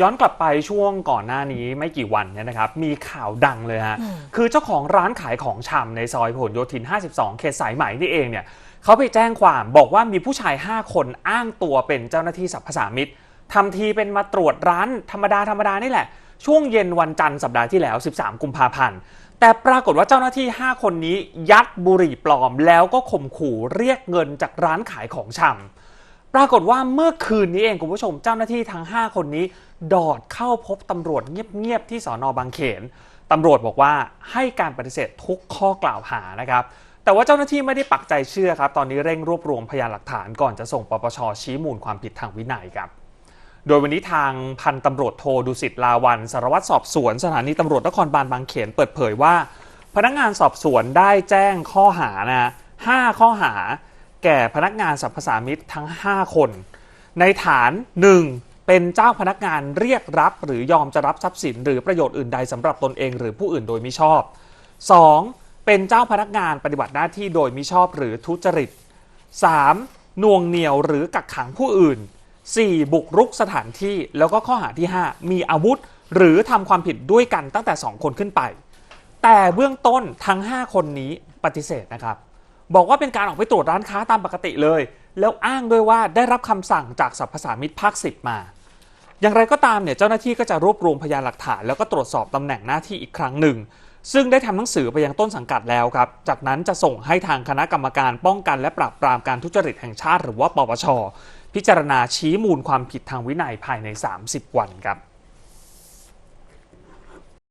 ย้อนกลับไปช่วงก่อนหน้านี้ไม่กี่วันเนี่ยนะครับ มีข่าวดังเลยฮะ คือเจ้าของร้านขายของชำในซอยพหลโยธิน 52 เขตสายไหมนี่เองเนี่ยเขาไปแจ้งความบอกว่ามีผู้ชาย 5 คนอ้างตัวเป็นเจ้าหน้าที่สรรพสามิตทำทีเป็นมาตรวจร้านธรรมดาธรรมดานี่แหละ ช่วงเย็นวันจันทร์สัปดาห์ที่แล้ว 13 กุมภาพันธ์แต่ปรากฏว่าเจ้าหน้าที่ 5 คนนี้ยัดบุหรี่ปลอมแล้วก็ข่มขู่เรียกเงินจากร้านขายของชำ ปรากฏว่าเมื่อคืนนี้เองคุณผู้ชมเจ้าหน้าที่ทั้ง 5 คนนี้ ดอดเข้าพบตำรวจเงียบๆที่สอนอบางเขนตำรวจบอกว่าให้การปฏิเสธทุกข้อกล่าวหานะครับ แต่ว่าเจ้าหน้าที่ไม่ได้ปักใจเชื่อครับ ตอนนี้เร่งรวบรวมพยานหลักฐานก่อนจะส่งปปชชี้มูลความผิดทางวินัยครับ โดยวันนี้ทางพันตำรวจโทดุสิตลาวันสารวัตรสอบสวน สถานีตำรวจนครบาลบางเขนเปิดเผยว่า พนักงานสอบสวนได้แจ้งข้อหานะห้าข้อหา แก่พนักงานสรรพสามิตทั้ง 5 คน ในฐาน 1. เป็นเจ้าพนักงานเรียกรับหรือยอมจะรับทรัพย์สิน หรือประโยชน์อื่นใดสำหรับตนเองหรือผู้อื่นโดยมิชอบ 2. เป็นเจ้าพนักงานปฏิบัติหน้าที่โดยมิชอบหรือทุจริต 3. น่วงเหนี่ยวหรือกักขังผู้อื่น 4. บุกรุกสถานที่แล้วก็ข้อหาที่ 5 มีอาวุธ หรือทำความผิดด้วยกันตั้งแต่ 2 คนขึ้นไป แต่เบื้องต้นทั้ง 5 คนนี้ปฏิเสธนะครับ บอกว่าเป็นการออกไปตรวจร้านค้าตามปกติเลย แล้วอ้างด้วยว่าได้รับคำสั่งจากสรรพสามิตภาค10มา อย่างไรก็ตามเนี่ยเจ้าหน้าที่ก็จะรวบรวมพยานหลักฐาน แล้วก็ตรวจสอบตำแหน่งหน้าที่อีกครั้งหนึ่ง ซึ่งได้ทำหนังสือไปยังต้นสังกัดแล้วครับ จากนั้นจะส่งให้ทางคณะกรรมการป้องกัน และปราบปรามการทุจริตแห่งชาติ หรือว่าปปชพิจารณาชี้มูลความผิดทางวินัยภายใน 30 วันครับ